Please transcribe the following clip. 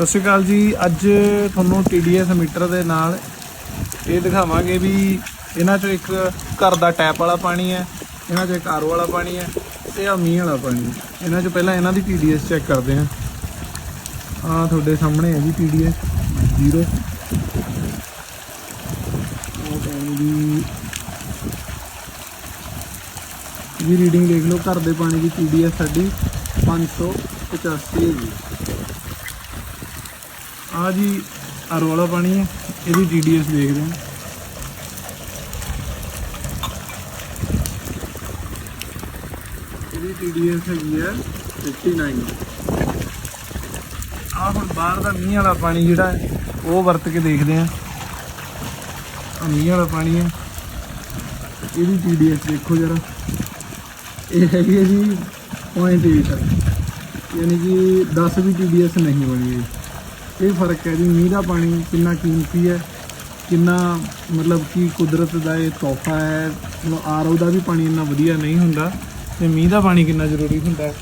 ਸਤਿ ਸ਼੍ਰੀ ਅਕਾਲ ਜੀ। ਅੱਜ ਤੁਹਾਨੂੰ TDS ਮੀਟਰ ਦੇ ਨਾਲ ਇਹ ਦਿਖਾਵਾਂਗੇ ਵੀ ਇਹਨਾਂ ਚੋਂ ਇੱਕ ਘਰ ਦਾ ਟੈਪ ਵਾਲਾ ਪਾਣੀ ਹੈ, ਇਹਨਾਂ ਚੋਂ ਇੱਕ ਆਰਓ ਵਾਲਾ ਪਾਣੀ ਹੈ ਤੇ ਆ ਮੀਂਹ ਵਾਲਾ ਪਾਣੀ ਇਹਨਾਂ ਚੋਂ ਪਹਿਲਾਂ ਇਹਨਾਂ ਦੀ TDS ਚੈੱਕ ਕਰਦੇ ਹਾਂ। ਆ ਤੁਹਾਡੇ ਸਾਹਮਣੇ ਹੈ ਜੀ TDS 0 ਉਹ ਪਾਣੀ ਜੀ ਰੀਡਿੰਗ ਦੇਖ ਲਓ, ਘਰ ਦੇ ਪਾਣੀ ਦੀ TDS ਸਾਡੀ 585 ਹੈ ਜੀ। ਆ ਜੀ ਆਰ ਵਾਲਾ ਪਾਣੀ ਹੈ ਇਹਦੀ TDS ਦੇਖਦੇ ਹਾਂ। ਇਹਦੀ TDS ਹੈਗੀ ਹੈ 59 ਆ ਹੁਣ ਬਾਹਰ ਦਾ ਮੀਂਹ ਵਾਲਾ ਪਾਣੀ ਜਿਹੜਾ ਹੈ, ਉਹ ਵਰਤ ਕੇ ਦੇਖਦੇ ਹਾਂ। ਆ ਮੀਂਹ ਵਾਲਾ ਪਾਣੀ ਹੈ ਇਹਦੀ TDS ਦੇਖੋ ਜਰਾ। ਇਹ ਹੈਗੀ ਹੈ ਜੀ 0.8 ਯਾਨੀ ਕਿ 10 ਵੀ TDS ਨਹੀਂ ਬਣੀ ਹੈ ਇਹ ਫ਼ਰਕ ਹੈ ਜੀ, ਮੀਂਹ ਦਾ ਪਾਣੀ ਕਿੰਨਾ ਕੀਮਤੀ ਹੈ, ਕਿੰਨਾ ਮਤਲਬ ਕਿ ਕੁਦਰਤ ਦਾ ਇਹ ਤੋਹਫਾ ਹੈ ਆਰਓ ਦਾ ਵੀ ਪਾਣੀ ਇੰਨਾ ਵਧੀਆ ਨਹੀਂ ਹੁੰਦਾ, ਤੇ ਮੀਂਹ ਦਾ ਪਾਣੀ ਕਿੰਨਾ ਜ਼ਰੂਰੀ ਹੁੰਦਾ ਹੈ।